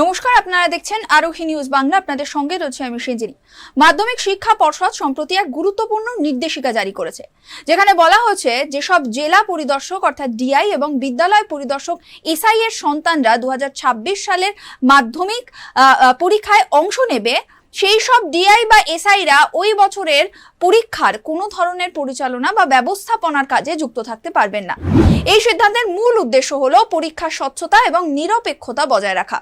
নমস্কার, আপনারা দেখছেন আরোহী নিউজ বাংলা। আপনাদের সঙ্গে রয়েছে আমি সেঞ্জিনী। মাধ্যমিক শিক্ষা পর্ষদ সম্প্রতি এক গুরুত্বপূর্ণ নির্দেশিকা জারি করেছে, যেখানে বলা হয়েছে, যেসব জেলা পরিদর্শক অর্থাৎ ডিআই এবং বিদ্যালয় পরিদর্শক এসআই এর সন্তানরা দু হাজার ছাব্বিশ সালের মাধ্যমিক পরীক্ষায় অংশ নেবে, সেই সব ডিআই বা এসআইরা ওই বছরের পরীক্ষার কোনো ধরনের পরিচালনা বা ব্যবস্থাপনার কাজে যুক্ত থাকতে পারবেন না। এই সিদ্ধান্তের মূল উদ্দেশ্য হলো পরীক্ষার স্বচ্ছতা এবং নিরপেক্ষতা বজায় রাখা।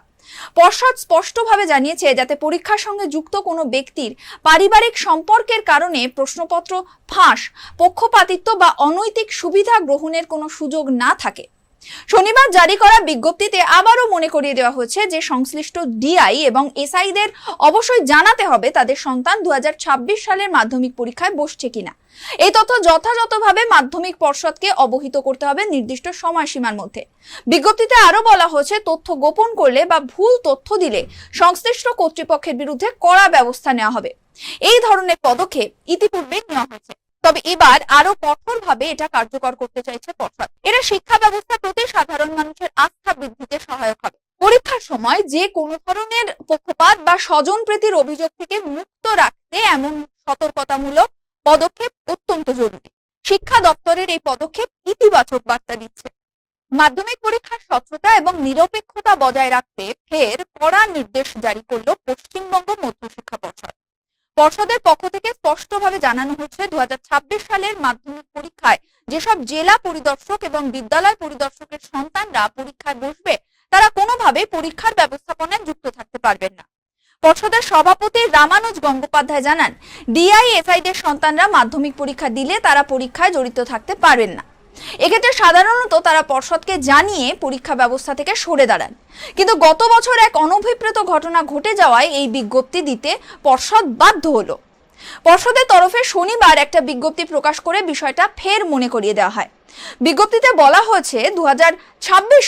পর্ষদ স্পষ্টভাবে জানিয়েছে যাতে পরীক্ষার সঙ্গে যুক্ত কোনো ব্যক্তির পারিবারিক সম্পর্কের কারণে প্রশ্নপত্র ফাঁস, পক্ষপাতিত্ব বা অনৈতিক সুবিধা গ্রহণের কোনো সুযোগ না থাকে। শনিবার জারি করা বিজ্ঞপ্তিতে আবারও মনে করিয়ে দেওয়া হয়েছে যে সংশ্লিষ্ট ডিআই এবং এসআইদের অবশ্যই জানাতে হবে তাদের সন্তান দু সালের মাধ্যমিক পরীক্ষায় বসছে কিনা। এই তথ্য যথাযথভাবে মাধ্যমিক পর্ষদকে অবহিত করতে হবে নির্দিষ্ট সময়সীমার মধ্যে। বিজ্ঞপ্তিতে আরও বলা হয়েছে তথ্য গোপন করলে বা ভুল তথ্য দিলে সংশ্লিষ্ট কর্তৃপক্ষের বিরুদ্ধে কড়া ব্যবস্থা নেওয়া হবে। এই ধরনের পদক্ষেপ ইতিপূর্বে নেওয়া হয়েছে। তবে এবার আরও কঠোরভাবে এটা কার্যকর করতে চাইছে পর্ষদ এরা শিক্ষা ব্যবস্থার প্রতি সাধারণ মানুষের আস্থা বৃদ্ধিতে সহায়ক হবে। পরীক্ষার সময় যে কোনো ধরনের পক্ষপাত বা স্বজন প্রীতির অভিযোগ থেকে মুক্ত রাখতে এমন সতর্কতামূলক পদক্ষেপ অত্যন্ত জরুরি। শিক্ষা দপ্তরের এই পদক্ষেপ ইতিবাচক বার্তা দিচ্ছে। মাধ্যমিক পরীক্ষার স্বচ্ছতা এবং নিরপেক্ষতা বজায় রাখতে ফের কড়া নির্দেশ জারি করল পশ্চিমবঙ্গ মধ্যশিক্ষা পর্ষদ। পর্ষদের পক্ষ থেকে স্পষ্টভাবে জানানো হচ্ছে দু হাজার ছাব্বিশ সালের মাধ্যমিক পরীক্ষায় যেসব জেলা পরিদর্শক এবং বিদ্যালয় পরিদর্শকের সন্তানরা পরীক্ষায় বসবে, তারা কোনোভাবে পরীক্ষার ব্যবস্থাপনায় যুক্ত থাকতে পারবেন না। পর্ষদের সভাপতি রামানুজ গঙ্গোপাধ্যায় জানান, ডিআইএফআইদের সন্তানরা মাধ্যমিক পরীক্ষা দিলে তারা পরীক্ষায় জড়িত থাকতে পারবেন না। এক্ষেত্রে সাধারণত তারা পর্ষদকে জানিয়ে পরীক্ষা ব্যবস্থা থেকে সরে দাঁড়ান। কিন্তু গত বছর এক অনভিপ্রেত ঘটনা ঘটে যাওয়ায় এই বিজ্ঞপ্তি দিতে পর্ষদ বাধ্য হলো। পর্ষদের তরফে শনিবার একটা বিজ্ঞপ্তি প্রকাশ করে বিষয়টা ফের মনে করিয়ে দেওয়া হয়। বিজ্ঞপ্তিতে বলা হয়েছে দু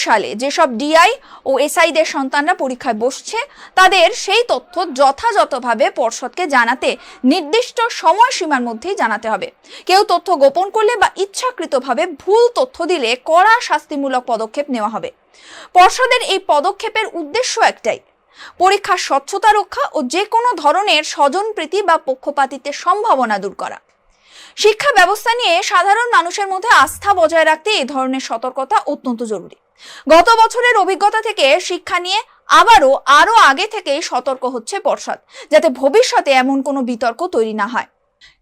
সালে যেসব ডিআই ও এসআইদের সন্তানরা পরীক্ষায় বসছে, তাদের সেই তথ্য যথাযথভাবে পর্ষদকে জানাতে নির্দিষ্ট সময়সীমার মধ্যেই জানাতে হবে। কেউ তথ্য গোপন করলে বা ইচ্ছাকৃতভাবে ভুল তথ্য দিলে কড়া শাস্তিমূলক পদক্ষেপ নেওয়া হবে। পর্ষদের এই পদক্ষেপের উদ্দেশ্য একটাই পরীক্ষার স্বচ্ছতা রক্ষা ও যে কোনো ধরনের স্বজনপ্রীতি বা পক্ষপাতিত্বের সম্ভাবনা দূর করা। শিক্ষা ব্যবস্থা নিয়ে সাধারণ মানুষের মধ্যে আস্থা বজায় রাখতে এই ধরনের সতর্কতা অত্যন্ত জরুরি। গত বছরের অভিজ্ঞতা থেকে শিক্ষা নিয়ে আবারও আরও আগে থেকেই সতর্ক হচ্ছে পর্ষদ, যাতে ভবিষ্যতে এমন কোনো বিতর্ক তৈরি না হয়।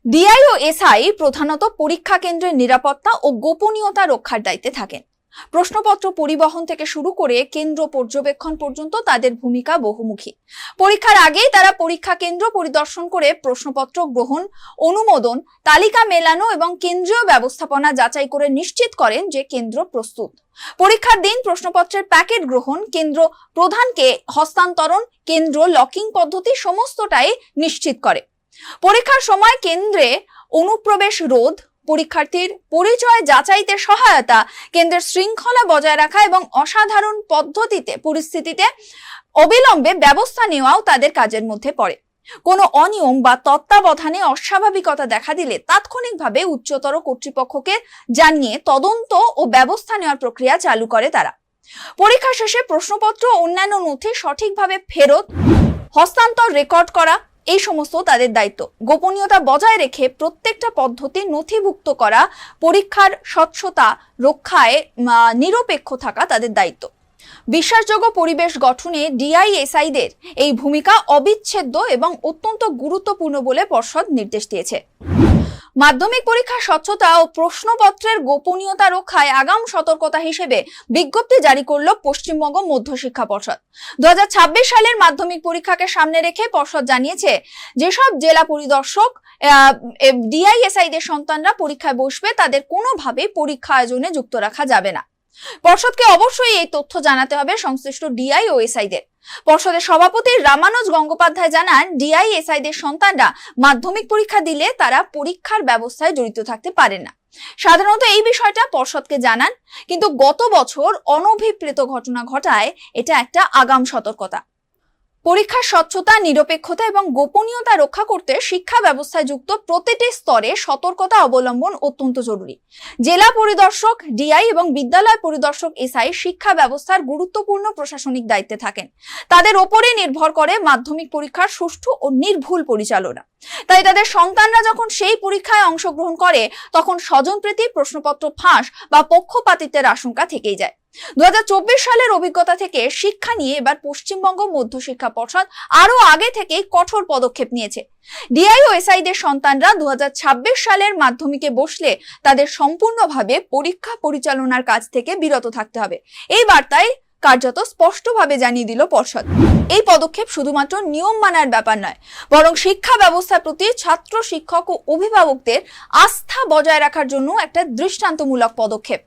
ডিআই ও এসআই প্রধানত পরীক্ষা কেন্দ্রের নিরাপত্তা ও গোপনীয়তা রক্ষার দায়িত্বে থাকেন। প্রশ্নপত্র পরিবহন থেকে শুরু করে কেন্দ্র পর্যবেক্ষণ পর্যন্ত তাদের ভূমিকা বহুমুখী। পরীক্ষার আগেই তারা পরীক্ষা কেন্দ্র পরিদর্শন করে প্রশ্নপত্র গ্রহণ, অনুমোদন, তালিকা মেলানো এবং কেন্দ্রীয় ব্যবস্থাপনা যাচাই করে নিশ্চিত করেন যে কেন্দ্র প্রস্তুত। পরীক্ষার দিন প্রশ্নপত্রের প্যাকেট গ্রহণ, কেন্দ্র প্রধানকে হস্তান্তরণ, কেন্দ্র লকিং পদ্ধতি সমস্তটাই নিশ্চিত করে। পরীক্ষার সময় কেন্দ্রে অনুপ্রবেশ রোধ পরীক্ষার্থীর পরিচয় যাচাইতে সহায়তা, কেন্দ্রের শৃঙ্খলা বজায় রাখা এবং অসাধারণ পদ্ধতিতে, পরিস্থিতিতে অবিলম্বে ব্যবস্থা নেওয়াও তাদের কাজের মধ্যে পড়ে। কোনো অনিয়ম বা তত্ত্বাবধানে অস্বাভাবিকতা দেখা দিলে তাৎক্ষণিকভাবে উচ্চতর কর্তৃপক্ষকে জানিয়ে তদন্ত ও ব্যবস্থা নেওয়ার প্রক্রিয়া চালু করে তারা। পরীক্ষা শেষে প্রশ্নপত্র অন্যান্য নথি সঠিকভাবে ফেরত, হস্তান্তর রেকর্ড করা এই সমস্ত তাদের দায়িত্ব। গোপনীয়তা বজায় রেখে প্রত্যেকটা পদ্ধতি নথিভুক্ত করা, পরীক্ষার স্বচ্ছতা রক্ষায় নিরপেক্ষ থাকা তাদের দায়িত্ব। বিশ্বাসযোগ্য পরিবেশ গঠনে ডিআইএসআইদের এই ভূমিকা অবিচ্ছেদ্য এবং অত্যন্ত গুরুত্বপূর্ণ বলে পর্ষদ নির্দেশ দিয়েছে। মাধ্যমিক পরীক্ষার স্বচ্ছতা ও প্রশ্নপত্রের গোপনীয়তা রক্ষায় আগাম সতর্কতা হিসেবে বিজ্ঞপ্তি জারি করল পশ্চিমবঙ্গ মধ্যশিক্ষা পর্ষদ। দু হাজার ছাব্বিশ সালের মাধ্যমিক পরীক্ষাকে সামনে রেখে পর্ষদ জানিয়েছে, যেসব জেলা পরিদর্শক ডিআইএসআইদের সন্তানরা পরীক্ষায় বসবে, তাদের কোনোভাবেই পরীক্ষা আয়োজনে যুক্ত রাখা যাবে না। পর্ষদকে অবশ্যই এই তথ্য জানাতে হবে সংশ্লিষ্ট ডিআই ও এসআইদের পর্ষদের সভাপতি রামানুজ গঙ্গোপাধ্যায় জানান ডিআই এসআইদের সন্তানরা মাধ্যমিক পরীক্ষা দিলে তারা পরীক্ষার ব্যবস্থায় জড়িত থাকতে পারে না। সাধারণত এই বিষয়টা পর্ষদকে জানান, কিন্তু গত বছর অনভিপ্রেত ঘটনা ঘটায়, এটা একটা আগাম সতর্কতা। পরীক্ষার স্বচ্ছতা, নিরপেক্ষতা এবং গোপনীয়তা রক্ষা করতে শিক্ষা ব্যবস্থায় যুক্ত প্রতিটি স্তরে সতর্কতা অবলম্বন অত্যন্ত জরুরি। জেলা পরিদর্শক, ডিআই এবং বিদ্যালয় পরিদর্শক এসআই শিক্ষা ব্যবস্থার গুরুত্বপূর্ণ প্রশাসনিক দায়িত্বে থাকেন। তাদের ওপরে নির্ভর করে মাধ্যমিক পরীক্ষার সুষ্ঠু ও নির্ভুল পরিচালনা। তাই তাদের সন্তানরা যখন সেই পরীক্ষায় অংশগ্রহণ করে, তখন স্বজনপ্রীতি প্রশ্নপত্র ফাঁস বা পক্ষপাতিত্বের আশঙ্কা থেকেই যায়। দু হাজার চব্বিশ সালের অভিজ্ঞতা থেকে শিক্ষা নিয়ে এবার পশ্চিমবঙ্গ মধ্যশিক্ষা পর্ষদ আরও আগে থেকেই কঠোর পদক্ষেপ নিয়েছে। ডিআই ও এসআইদের সন্তানরা দুহাজার ছাব্বিশ সালের মাধ্যমিকে বসলে তাদের সম্পূর্ণভাবে পরীক্ষা পরিচালনার কাজ থেকে বিরত থাকতে হবে। এই বার্তায় কার্যত স্পষ্টভাবে জানিয়ে দিল পর্ষদ। এই পদক্ষেপ শুধুমাত্র নিয়ম মানার ব্যাপার নয়, বরং শিক্ষা ব্যবস্থার প্রতি ছাত্র শিক্ষক ও অভিভাবকদের আস্থা বজায় রাখার জন্য একটা দৃষ্টান্তমূলক পদক্ষেপ।